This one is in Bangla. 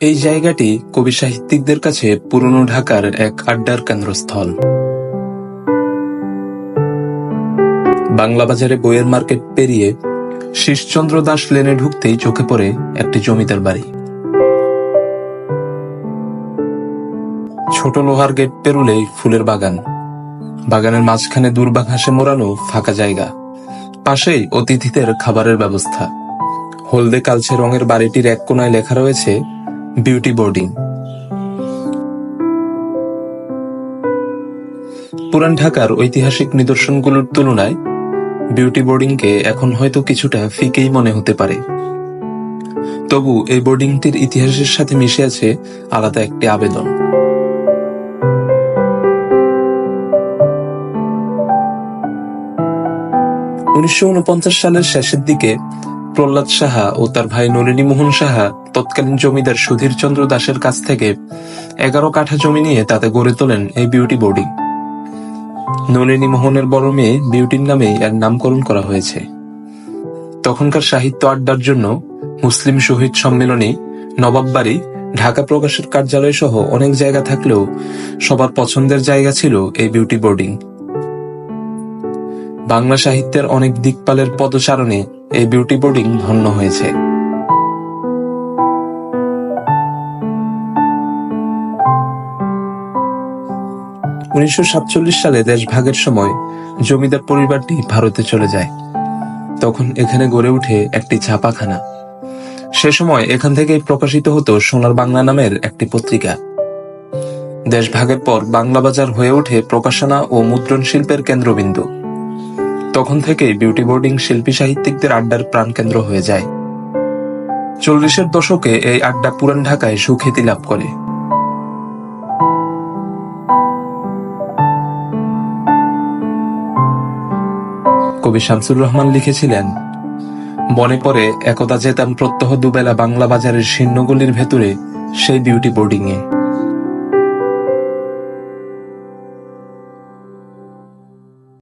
এই জায়গাটি কবি সাহিত্যিকদের কাছে পুরনো ঢাকার এক আড্ডার কেন্দ্রস্থল। বাংলা বাজারে বইয়ের মার্কেট পেরিয়ে শীষচন্দ্র দাস লেনে ঢুকতেই চোখে পড়ে একটি জমিদার বাড়ি। ছোট লোহার গেট পেরুলেই ফুলের বাগান। বাগানের মাঝখানে দুর্বা ঘাসে মোড়ানো ফাঁকা জায়গা। পাশেই অতিথিদের খাবারের ব্যবস্থা। হলদে কালচে রঙের বাড়িটির এক কোনায় লেখা রয়েছে বিউটি বোর্ডিং। পুরান ঢাকার ঐতিহাসিক নিদর্শনগুলোর তুলনায় বিউটি বোর্ডিংকে এখন হয়তো কিছুটা ফিকেই মনে হতে পারে। তবু এই বোর্ডিংটির ইতিহাসের সাথে মিশে আছে আলাদা একটি আবেদন। উনিশশো উনপঞ্চাশ সালের শেষের দিকে প্রহ্লাদ সাহা ও তার ভাই নলিনী মোহন সাহা তৎকালীন জমিদার সুধীর চন্দ্র দাসের কাছ থেকে এগারো কাঠা জমি নিয়ে তাতে গড়ে তোলেন এই বিউটি বোর্ডিং নলিনী মোহনের বড় মেয়ে বিউটির নামেই এর নামকরণ করা হয়েছে। তখনকার সাহিত্য আড্ডার জন্য মুসলিম শহীদ সম্মেলনী, নবাব বাড়ি, ঢাকা প্রকাশের কার্যালয় সহ অনেক জায়গা থাকলেও সবার পছন্দের জায়গা ছিল এই বিউটি বোর্ডিং বাংলা সাহিত্যের অনেক দিকপালের পদচারণে এই বিউটি বোর্ডিং ধন্য হয়েছে। উনিশশো সাতচল্লিশ সালে দেশভাগের সময় জমিদার পরিবারটি ভারতে চলে যায়। তখন এখানে গড়ে ওঠে একটি ছাপাখানা। সে সময় এখান থেকেই প্রকাশিত হতো সোনার বাংলা নামের একটি পত্রিকা। দেশভাগের পর বাংলা বাজার হয়ে ওঠে প্রকাশনা ও মুদ্রণ শিল্পের কেন্দ্রবিন্দু। তখন থেকেই বিউটি বোর্ডিং শিল্পী সাহিত্যিকদের আড্ডার প্রাণকেন্দ্র হয়ে যায়। চল্লিশের দশকে এই আড্ডা পুরান ঢাকায় সুখ্যাতি লাভ করে। কবি শামসুর রহমান লিখেছিলেন মনে পড়ে একদা যেতাম প্রত্যহ দুবেলা বাংলা বাজারের শীর্ণগুলির ভেতরে সেই বিউটি বোর্ডিংয়ে।